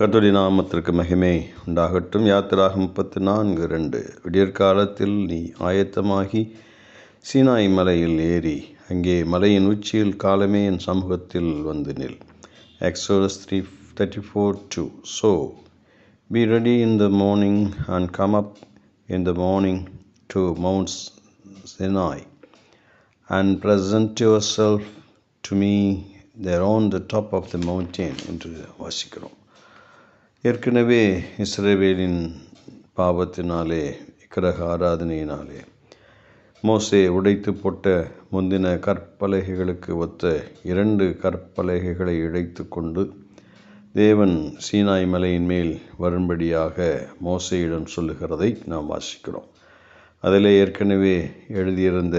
கத்தோடி நாமத்திற்கு மகிமை உண்டாகட்டும். யாத்திராக முப்பத்தி நான்கு ரெண்டு. விடியற்காலத்தில் நீ ஆயத்தமாகி சீனாய் மலையில் ஏறி அங்கே மலையின் உச்சியில் காலமே என் சமூகத்தில் வந்து நில். Exodus three thirty four two so be ready in the morning and come up in the morning to mounts Sinai and present yourself to me there on the top of the mountain என்று வாசிக்கிறோம். ஏற்கனவே இஸ்ரேவேலின் பாவத்தினாலே கிரக ஆராதனையினாலே மோசே உடைத்து போட்ட முந்தின கற்பலகைகளுக்கு ஒத்த இரண்டு கற்பலகைகளை இழைத்து கொண்டு தேவன் சீனாய் மலையின் மேல் வரும்படியாக மோசையிடம் சொல்லுகிறதை நாம் வாசிக்கிறோம். அதிலே ஏற்கனவே எழுதியிருந்த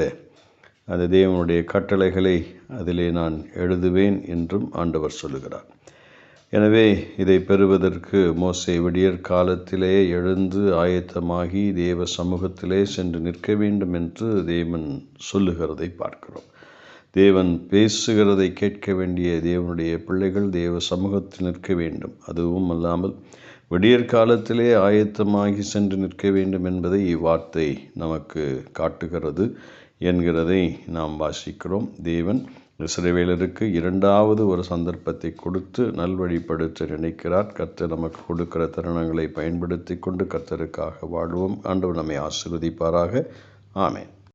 அந்த தேவனுடைய கட்டளைகளை அதிலே நான் எழுதுவேன் என்றும் ஆண்டவர் சொல்லுகிறார். எனவே இதை பெறுவதற்கு மோசே விடியற் காலத்திலே எழுந்து ஆயத்தமாகி தேவ சமூகத்திலே சென்று நிற்க வேண்டும் என்று தேவன் சொல்லுகிறதை பார்க்கிறோம். தேவன் பேசுகிறதை கேட்க வேண்டிய தேவனுடைய பிள்ளைகள் தேவ சமூகத்தில் நிற்க வேண்டும். அதுவும் அல்லாமல் விடியற் காலத்திலே ஆயத்தமாகி சென்று நிற்க வேண்டும் என்பதை இவ்வார்த்தை நமக்கு காட்டுகிறது என்கிறதை நாம் வாசிக்கிறோம். தேவன் இஸ்ரவேலருக்கு இரண்டாவது ஒரு சந்தர்ப்பத்தை கொடுத்து நல்வழிப்படுத்த நினைக்கிறார். கர்த்தர் நமக்கு கொடுக்கிற தருணங்களை பயன்படுத்தி கொண்டு கர்த்தருக்காக வாழ்வோம். ஆண்டவர் நம்மை ஆசிர்வதிப்பாராக. ஆமேன்.